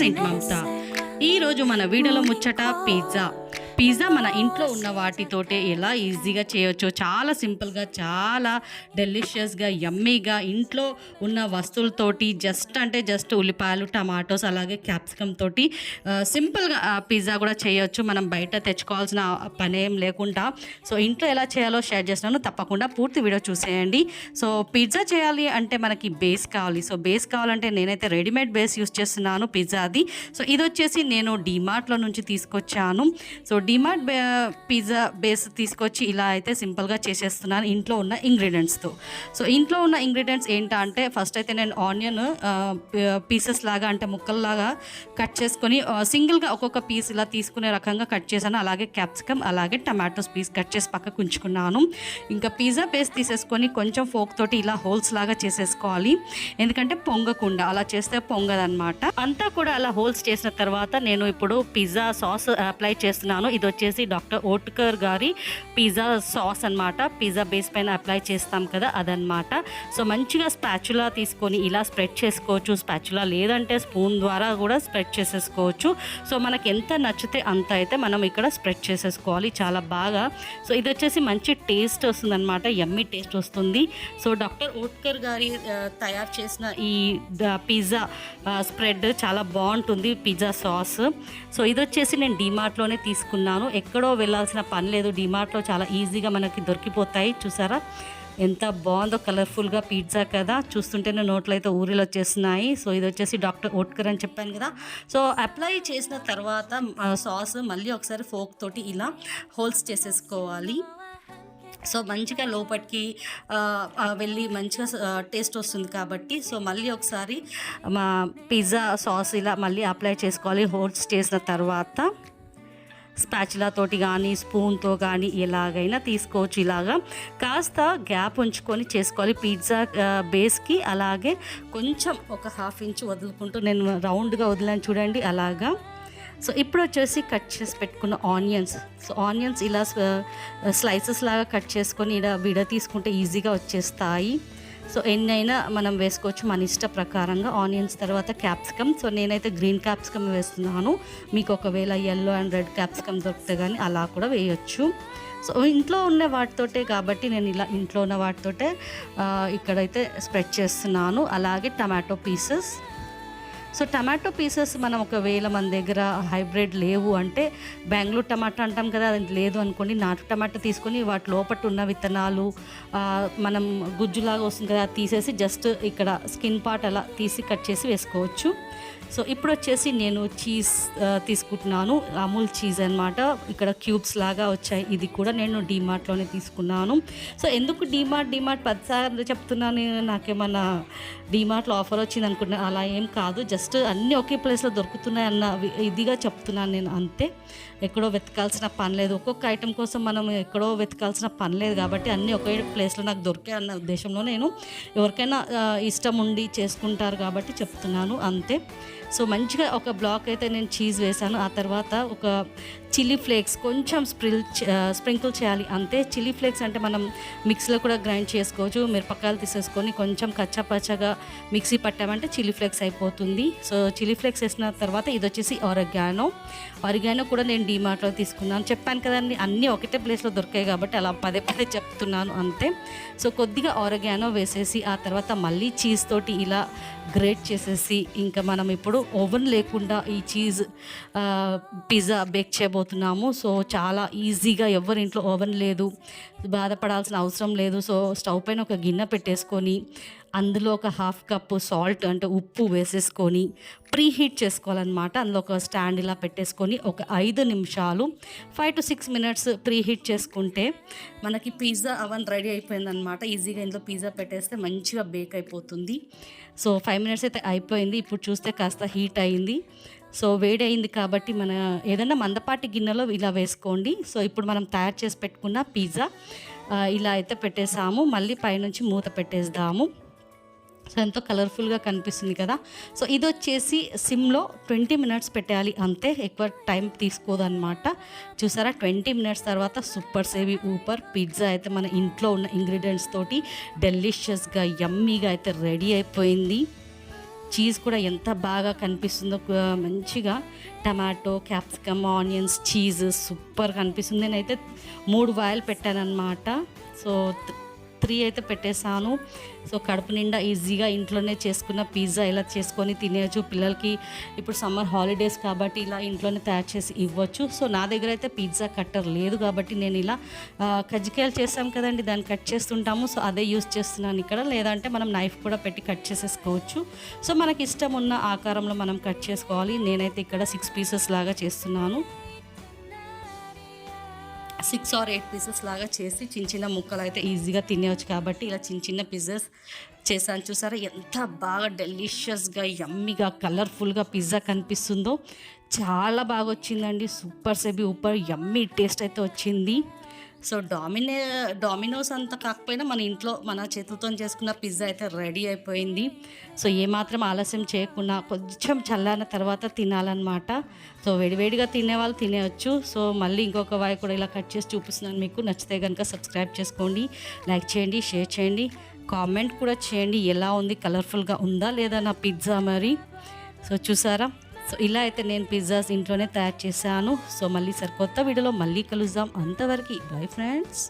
మన ఇంటి మమత ఈరోజు మన వీడియోలో ముచ్చట పిజ్జా. పిజ్జా మన ఇంట్లో ఉన్న వాటితోటే ఎలా ఈజీగా చేయొచ్చో చాలా సింపుల్గా చాలా డెలిషియస్గా యమ్మీగా ఇంట్లో ఉన్న వస్తువులతోటి జస్ట్ అంటే జస్ట్ ఉల్లిపాయలు టమాటోస్ అలాగే క్యాప్సికమ్ తోటి సింపుల్గా పిజ్జా కూడా చేయొచ్చు. మనం బయట తెచ్చుకోవాల్సిన పనేం లేకుండా. సో ఇంట్లో ఎలా చేయాలో షేర్ చేస్తున్నాను తప్పకుండా పూర్తి వీడియో చూసేయండి. సో పిజ్జా చేయాలి అంటే మనకి బేస్ కావాలి. సో బేస్ కావాలంటే నేనైతే రెడీమేడ్ బేస్ యూస్ చేస్తున్నాను పిజ్జాది. సో ఇది వచ్చేసి నేను డిమార్ట్లో నుంచి తీసుకొచ్చాను. సో డిమార్ట్ పిజ్జా బేస్ తీసుకొచ్చి ఇలా అయితే సింపుల్గా చేసేస్తున్నాను ఇంట్లో ఉన్న ఇంగ్రీడియంట్స్తో. సో ఇంట్లో ఉన్న ఇంగ్రీడియంట్స్ ఏంటా అంటే ఫస్ట్ అయితే నేను ఆనియన్ పీసెస్ లాగా అంటే ముక్కల్లాగా కట్ చేసుకొని సింగిల్గా ఒక్కొక్క పీస్ ఇలా తీసుకునే రకంగా కట్ చేశాను. అలాగే క్యాప్సికమ్ అలాగే టమాటోస్ పీస్ కట్ చేసి పక్కకు ఉంచుకున్నాను. ఇంకా పిజ్జా బేస్ తీసేసుకొని కొంచెం ఫోక్ తోటి ఇలా హోల్స్ లాగా చేసేసుకోవాలి. ఎందుకంటే పొంగకుండా అలా చేస్తే పొంగదనమాట అంతా కూడా అలా హోల్స్ చేసిన తర్వాత నేను ఇప్పుడు పిజ్జా సాస్ అప్లై చేస్తున్నాను. ఇది వచ్చేసి డాక్టర్ ఓట్కర్ గారి పిజ్జా సాస్ అన్నమాట. పిజ్జా బేస్ పైన అప్లై చేస్తాం కదా అదనమాట సో మంచిగా స్పాచులా తీసుకొని ఇలా స్ప్రెడ్ చేసుకోవచ్చు. స్పాచులా లేదంటే స్పూన్ ద్వారా కూడా స్ప్రెడ్ చేసేసుకోవచ్చు. సో మనకి ఎంత నచ్చితే అంత అయితే మనం ఇక్కడ స్ప్రెడ్ చేసేసుకోవాలి చాలా బాగా. సో ఇది వచ్చేసి మంచి టేస్ట్ వస్తుంది అనమాట ఎమ్మి టేస్ట్ వస్తుంది. సో డాక్టర్ ఓట్కర్ గారి తయారు చేసిన ఈ పిజ్జా స్ప్రెడ్ చాలా బాగుంటుంది. Pizza sauce. సో ఇది వచ్చేసి నేను డిమార్ట్లోనే తీసుకున్నాను ఎక్కడో వెళ్ళాల్సిన పని లేదు. డిమార్ట్లో చాలా ఈజీగా మనకి దొరికిపోతాయి. చూసారా? ఎంత బాగుందో కలర్ఫుల్గా పిజ్జా కదా. చూస్తుంటేనే నోట్లో అయితే ఊరిలో వచ్చేస్తున్నాయి. సో ఇది వచ్చేసి డాక్టర్ ఓట్కర్ అని చెప్పాను కదా. సో అప్లై చేసిన తర్వాత సాస్ మళ్ళీ ఒకసారి ఫోక్ తోటి ఇలా హోల్స్ చేసేసుకోవాలి. సో మంచిగా లోపలికి వెళ్ళి మంచిగా టేస్ట్ వస్తుంది కాబట్టి సో మళ్ళీ ఒకసారి మా పిజ్జా సాస్ ఇలా మళ్ళీ అప్లై చేసుకోవాలి. హోల్స్ చేసిన తర్వాత స్పాచులా తోటి కానీ స్పూన్తో కానీ ఎలాగైనా తీసుకోవచ్చు ఇలాగా. కాస్త గ్యాప్ ఉంచుకొని చేసుకోవాలి. పిజ్జా బేస్కి అలాగే కొంచెం ఒక హాఫ్ ఇంచ్ వదులుకుంటూ నేను రౌండ్గా వదిలాను చూడండి అలాగా. సో ఇప్పుడు వచ్చేసి కట్ చేసి పెట్టుకున్న ఆనియన్స్. సో ఆనియన్స్ ఇలా స్లైసెస్ లాగా కట్ చేసుకొని ఇలా విడ తీసుకుంటే ఈజీగా వచ్చేస్తాయి. సో ఎన్నైనా మనం వేసుకోవచ్చు మన ఇష్ట ప్రకారంగా. ఆనియన్స్ తర్వాత క్యాప్సికమ్. సో నేనైతే గ్రీన్ క్యాప్సికమ్ వేస్తున్నాను. మీకు ఒకవేళ ఎల్లో అండ్ రెడ్ క్యాప్సికమ్ దొరికితే కానీ అలా కూడా వేయొచ్చు. సో ఇంట్లో ఉన్న వాటితోటే కాబట్టి నేను ఇలా ఇంట్లో ఉన్న వాటితోటే ఇక్కడైతే స్ప్రెడ్ చేస్తున్నాను. అలాగే tomato pieces. So tomato pieces మనం ఒకవేళ మన దగ్గర హైబ్రిడ్ లేవు అంటే బెంగళూరు టమాటా అంటాం కదా అది లేదు అనుకోండి. నాటు టమాటా తీసుకొని వాటి లోపల ఉన్న విత్తనాలు మనం గుజ్జులాగా వస్తుంది కదా అది తీసేసి జస్ట్ ఇక్కడ స్కిన్ పార్ట్ అలా తీసి కట్ చేసి వేసుకోవచ్చు. సో ఇప్పుడు వచ్చేసి నేను చీజ్ తీసుకుంటున్నాను. అమూల్ చీజ్ అన్నమాట. ఇక్కడ క్యూబ్స్ లాగా వచ్చాయి. ఇది కూడా నేను డీమార్ట్లోనే తీసుకున్నాను. సో ఎందుకు డీమార్ట్ డీమార్ట్? పదిసార్లు చెప్తున్నాను నాకేమన్నా డీమార్ట్లో ఆఫర్ వచ్చింది అనుకుంటున్నాను అలా ఏం కాదు. జస్ట్ జస్ట్ అన్నీ ఒకే ప్లేస్లో దొరుకుతున్నాయి అన్న ఇదిగా చెప్తున్నాను నేను. అంతే. ఎక్కడో వెతకాల్సిన పని లేదు. ఒక్కొక్క ఐటెం కోసం మనం ఎక్కడో వెతకాల్సిన పని లేదు కాబట్టి అన్నీ ఒకే ప్లేస్లో నాకు దొరికే అన్న ఉద్దేశంలో నేను ఎవరికైనా ఇష్టం ఉండి చేసుకుంటారు కాబట్టి చెప్తున్నాను. అంతే. సో మంచిగా ఒక బ్లాక్ అయితే నేను చీజ్ వేసాను ఆ తర్వాత ఒక చిల్లీ ఫ్లేక్స్ కొంచెం స్ప్రిల్ స్ప్రింకిల్ చేయాలి అంతే చిల్లీ ఫ్లేక్స్ అంటే మనం మిక్సీలో కూడా గ్రైండ్ చేసుకోవచ్చు. మిరపకాయలు తీసేసుకొని కొంచెం కచ్చాపచ్చగా మిక్సీ పట్టామంటే చిల్లీ ఫ్లేక్స్ అయిపోతుంది. సో చిల్లీ ఫ్లేక్స్ వేసిన తర్వాత ఇది వచ్చేసి ఆరగానో. ఆరిగానో కూడా నేను డీమార్ట్లో తీసుకున్నాను. చెప్పాను కదండి అన్నీ ఒకటే ప్లేస్లో దొరికాయి కాబట్టి అలా పదే పదే చెప్తున్నాను అంతే. సో కొద్దిగా ఆరగానో వేసేసి ఆ తర్వాత మళ్ళీ చీజ్ తోటి ఇలా గ్రేట్ చేసేసి ఇంకా మనం ఇప్పుడు ఓవెన్ లేకుండా ఈ చీజ్ పిజ్జా బేక్ చేయబోతున్నాము. సో చాలా ఈజీగా ఎవరి ఇంట్లో ఓవెన్ లేదు బాధపడాల్సిన అవసరం లేదు. సో స్టవ్ పైన ఒక గిన్నె పెట్టేసుకొని అందులో ఒక హాఫ్ కప్పు సాల్ట్ అంటే ఉప్పు వేసేసుకొని ప్రీ హీట్ చేసుకోవాలన్నమాట. అందులో ఒక స్టాండ్ ఇలా పెట్టేసుకొని ఒక ఐదు నిమిషాలు five to six minutes preheat చేసుకుంటే మనకి పిజ్జా అవన్ రెడీ అయిపోయిందనమాట ఈజీగా ఇందులో పిజ్జా పెట్టేస్తే మంచిగా బేక్ అయిపోతుంది. సో ఫైవ్ మినిట్స్ అయితే అయిపోయింది. ఇప్పుడు చూస్తే కాస్త హీట్ అయింది. సో వేడి అయింది కాబట్టి మన ఏదైనా మందపాటి గిన్నెలో ఇలా వేసుకోండి. సో ఇప్పుడు మనం తయారు చేసి పెట్టుకున్న పిజ్జా ఇలా అయితే పెట్టేసాము. మళ్ళీ పైనుంచి మూత పెట్టేద్దాము. సో ఎంతో కలర్ఫుల్గా కనిపిస్తుంది కదా. సో ఇది వచ్చేసి సిమ్లో ట్వంటీ మినిట్స్ పెట్టాలి అంతే ఎక్కువ టైం తీసుకోదన్నమాట. చూసారా? ట్వంటీ మినిట్స్ తర్వాత సూపర్ సేవి ఊపర్ పిజ్జా అయితే మన ఇంట్లో ఉన్న ఇంగ్రీడియంట్స్ తోటి డెలిషియస్గా యమ్మీగా అయితే రెడీ అయిపోయింది. చీజ్ కూడా ఎంత బాగా కనిపిస్తుందో మంచిగా. Tomato capsicum onions cheese super కనిపిస్తుంది. నేనైతే మూడు వాయిల్ పెట్టానన్నమాట. సో త- త్రీ అయితే పెట్టేశాను. సో కడుపు నిండా ఈజీగా ఇంట్లోనే చేసుకున్న పిజ్జా ఇలా చేసుకొని తినేయచ్చు. పిల్లలకి ఇప్పుడు సమ్మర్ హాలిడేస్ కాబట్టి ఇలా ఇంట్లోనే తయారు చేసి ఇవ్వచ్చు. సో నా దగ్గర అయితే పిజ్జా కట్టర్ లేదు కాబట్టి నేను ఇలా కజ్జికాయలు చేస్తాం కదండి దాన్ని కట్ చేస్తుంటాము. సో అదే యూస్ చేస్తున్నాను ఇక్కడ. లేదంటే మనం నైఫ్ కూడా పెట్టి కట్ చేసేసుకోవచ్చు. సో మనకి ఇష్టం ఉన్న ఆకారంలో మనం కట్ చేసుకోవాలి. నేనైతే ఇక్కడ సిక్స్ పీసెస్ లాగా చేస్తున్నాను. సిక్స్ ఆర్ ఎయిట్ పీసెస్ లాగా చేసి చిన్న చిన్న ముక్కలు అయితే ఈజీగా తినేవచ్చు కాబట్టి ఇలా చిన్న చిన్న పీసెస్ చేశాను. చూసారా? ఎంత బాగా డెలిషియస్గా యమ్మీగా కలర్ఫుల్గా పిజ్జా కనిపిస్తుందో. చాలా బాగా వచ్చిందండి. సూపర్ సెబీ సూపర్ యమ్మీ టేస్ట్ అయితే వచ్చింది. సో డామినే డామినోస్ అంత కాకపోయినా మన ఇంట్లో మన చేతులతో చేసుకున్న పిజ్జా అయితే రెడీ అయిపోయింది. సో ఏమాత్రం ఆలస్యం చేయకుండా కొంచెం చల్లారిన తర్వాత తినాలన్నమాట. సో వేడివేడిగా తినేవాళ్ళు తినేయచ్చు. సో మళ్ళీ ఇంకొక వాయి కూడా ఇలా కట్ చేసి చూపిస్తున్నాను మీకు. నచ్చితే కనుక సబ్స్క్రైబ్ చేసుకోండి లైక్ చేయండి షేర్ చేయండి కామెంట్ కూడా చేయండి. ఎలా ఉంది? కలర్ఫుల్గా ఉందా లేదా నా పిజ్జా మరి? సో చూసారా? సో ఇలా అయితే నేను పిజ్జాస్ ఇంట్లోనే తయారు చేశాను. సో మళ్ళీ సార్ కొత్త వీడియోలో మళ్ళీ కలుద్దాం. అంతవరకు బై ఫ్రెండ్స్.